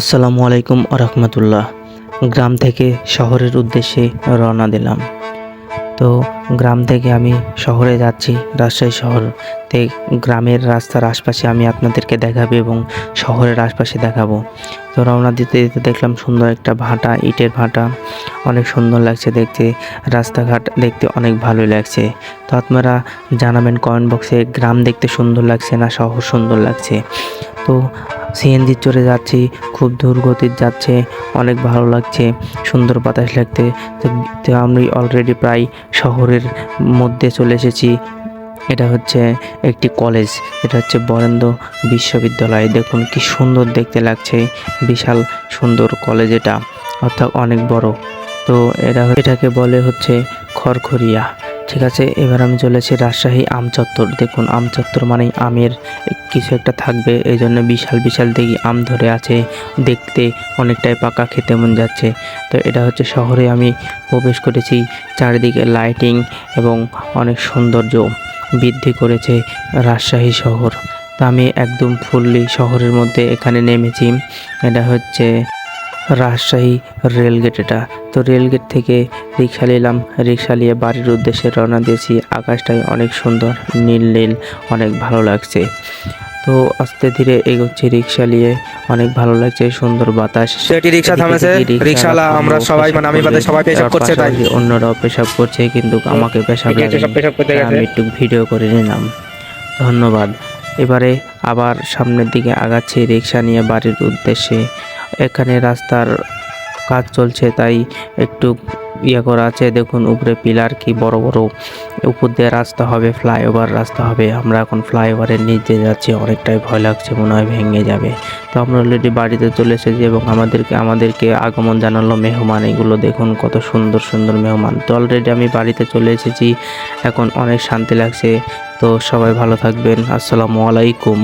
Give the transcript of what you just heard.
আসসালামু আলাইকুম রহমতুল্লাহ। গ্রাম থেকে শহরের উদ্দেশ্যে রওনা দিলাম। তো গ্রাম থেকে আমি শহরে যাচ্ছি, রাজশাহী শহর তে গ্রামের রাস্তার আশপাশে আমি আপনাদেরকে দেখাবো এবং শহরের আশপাশে দেখাবো। তো রওনা দিতে দিতে দেখলাম সুন্দর একটা ভাটা, ইটের ভাটা, অনেক সুন্দর লাগছে দেখতে, রাস্তাঘাট দেখতে অনেক ভালোই লাগছে। তো আপনারা জানাবেন কমেন্ট বক্সে, গ্রাম দেখতে সুন্দর লাগছে না শহর সুন্দর লাগছে। তো সিএনজি চড়ে যাচ্ছি, খুব দূর গতির যাচ্ছে, অনেক ভালো লাগছে। সুন্দর বাতাস লাগতে তো আমি অলরেডি প্রায় শহরের মধ্যে চলে এসেছি। এটা হচ্ছে একটি কলেজ এটা হচ্ছে বরেন্দ্র বিশ্ববিদ্যালয়। দেখুন কি সুন্দর দেখতে লাগছে, বিশাল সুন্দর কলেজ এটা, অর্থাৎ অনেক বড়। তো এটা এটাকে বলে হচ্ছে খড়খড়িয়া। ঠিক আছে, এবার আমি চলেছি রাজশাহী আম চত্বর। দেখুন, আম চত্বর মানেই আমের কিছু একটা থাকবে এই জন্য বিশাল বিশাল দেখি আম ধরে আছে। দেখতে অনেকটাই পাকা, খেতে মন যাচ্ছে। তো এটা হচ্ছে শহরে আমি প্রবেশ করেছি, চারিদিকে লাইটিং এবং অনেক সৌন্দর্য বৃদ্ধি করেছে রাজশাহী শহর। তো আমি একদম ফুললি শহরের মধ্যে এখানে নেমেছি। এটা হচ্ছে রাজশাহী রেলগেট এটা। তো রেলগেট থেকে রিক্সা নিলাম। রিক্সা নিয়ে বাড়ির উদ্দেশ্যে রওনা দিয়েছি। আকাশটাই অনেক সুন্দর নীল নীল অনেক ভালো লাগছে। তো আস্তে ধীরে এগোচ্ছি রিক্সা নিয়ে। অনেক ভালো লাগছে সুন্দর বাতাস। এটি রিক্সা থামেছে। রিক্সাওয়ালা আমরা সবাই মানে আমি বাদে সবাই পেশাব করছে তাই। অন্যরাও পেশাব করছে কিন্তু আমাকে পেশাব গেছে। আমি একটু ভিডিও করে নিলাম। ধন্যবাদ। এবারে আবার সামনের দিকে আগাচ্ছি রিক্সা নিয়ে বাড়ির উদ্দেশ্যে। এখানে রাস্তার কাজ চলছে, তাই একটু ইয়ে করা আছে। দেখুন, উপরে পিলার কি বড় বড়। উপর দিয়ে রাস্তা হবে, ফ্লাইওভার রাস্তা হবে। আমরা এখন ফ্লাইওভারের নিচে যাচ্ছি, অনেকটাই ভয় লাগছে, মনে হয় ভেঙে যাবে। তো আমরা অলরেডি বাড়িতে চলে এসেছি এবং আমাদেরকে আমাদেরকে আগমন জানালো মেহমান। এগুলো দেখুন, কত সুন্দর সুন্দর মেহমান। তো অলরেডি আমি বাড়িতে চলে এসেছি, এখন অনেক শান্তি লাগছে। তো সবাই ভালো থাকবেন। আসসালামু আলাইকুম।